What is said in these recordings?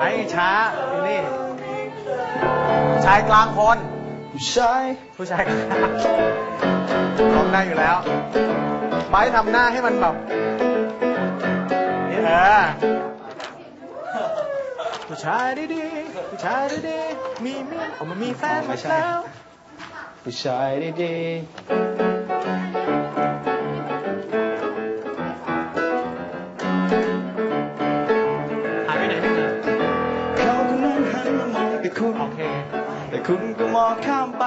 ไอ้ช้าอยู่นี่ชายกลางคน ผู้ชายผู้ชายกลางร้องได้อยู่แล้ว ไปทำหน้าให้มันแบบนี่เออผู้ชายดีๆผู้ชายดีๆมีเมียออกมามีแฟนหมดแล้วผู้ชายดีห คุณก็มองข้ามไป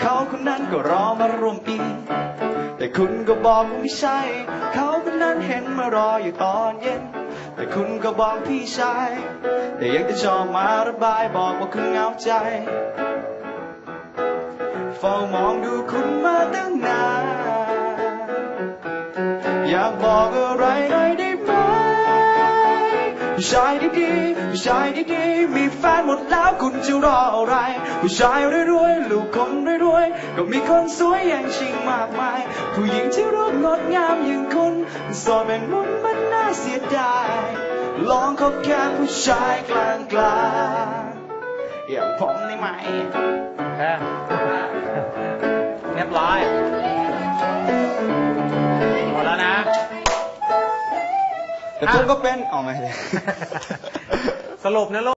เขาคนนั้นก็รอมาร่วมปี แต่คุณก็บอกว่าไม่ใช่ เขาคนนั้นเห็นมารออยู่ตอนเย็น แต่คุณก็บอกพี่ชาย แต่ยังจะชอบมาระบายบอกว่าคุณเหงาใจ เฝ้ามองดูคุณมาตั้งนาน อยากบอกอะไรหน่อยได้ ผู้ชายดีๆผู้ชายดีๆมีแฟนหมดแล้วคุณจะรออะไรผู้ชายรวยๆลูกคนรวยๆก็มีคนสวยอย่างชิงมากมาย ผู้หญิงที่รูปงดงามอย่างคุณโสดเป็นมุนมันน่าเสียดายลองคบแค่ผู้ชายกลางๆอย่างผมได้ไหม แต่คุณก็เป็นออกมาเลย สรุปนะลูก